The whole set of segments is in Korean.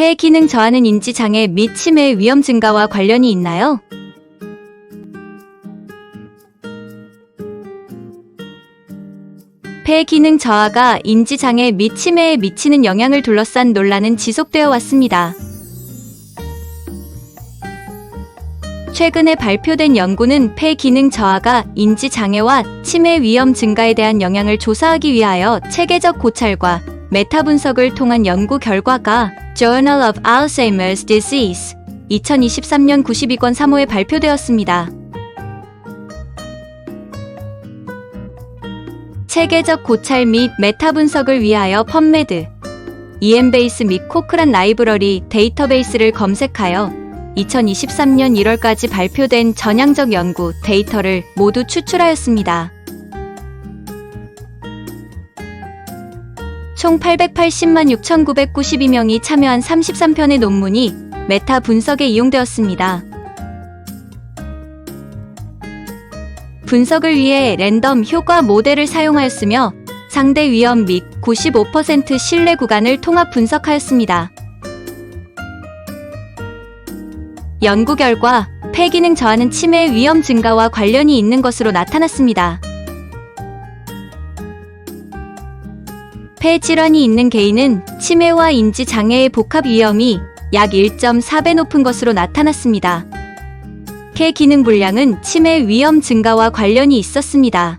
폐 기능 저하는 인지 장애 및 치매 위험 증가와 관련이 있나요? 폐 기능 저하가 인지 장애 및 치매에 미치는 영향을 둘러싼 논란은 지속되어 왔습니다. 최근에 발표된 연구는 폐 기능 저하가 인지 장애와 치매 위험 증가에 대한 영향을 조사하기 위하여 체계적 고찰과 메타 분석을 통한 연구 결과가 Journal of Alzheimer's Disease 2023년 92권 3호에 발표되었습니다. 체계적 고찰 및 메타 분석을 위하여 펀메드, EM베이스 및 코크란 라이브러리 데이터베이스를 검색하여 2023년 1월까지 발표된 전향적 연구 데이터를 모두 추출하였습니다. 총 880만 6,992명이 참여한 33편의 논문이 메타 분석에 이용되었습니다. 분석을 위해 랜덤 효과 모델을 사용하였으며 상대 위험 및 95% 신뢰 구간을 통합 분석하였습니다. 연구 결과 폐기능 저하는 치매 위험 증가와 관련이 있는 것으로 나타났습니다. 폐 질환이 있는 개인은 치매와 인지 장애의 복합 위험이 약 1.4배 높은 것으로 나타났습니다. 폐 기능 불량은 치매 위험 증가와 관련이 있었습니다.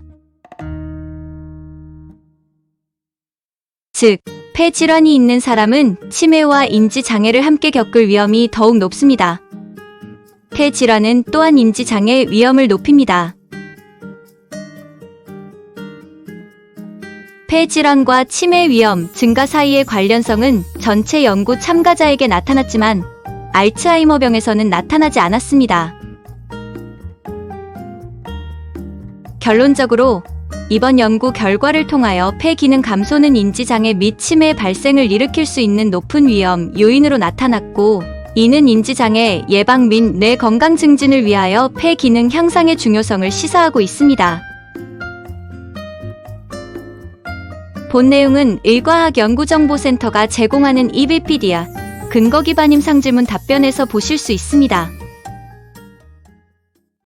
즉, 폐 질환이 있는 사람은 치매와 인지 장애를 함께 겪을 위험이 더욱 높습니다. 폐 질환은 또한 인지 장애 위험을 높입니다. 폐 질환과 치매 위험 증가 사이의 관련성은 전체 연구 참가자에게 나타났지만 알츠하이머병에서는 나타나지 않았습니다. 결론적으로 이번 연구 결과를 통하여 폐 기능 감소는 인지 장애 및 치매 발생을 일으킬 수 있는 높은 위험 요인으로 나타났고 이는 인지 장애 예방 및 뇌 건강 증진을 위하여 폐 기능 향상의 중요성을 시사하고 있습니다. 본 내용은 의과학연구정보센터가 제공하는 이비피디아 근거 기반 임상 질문 답변에서 보실 수 있습니다.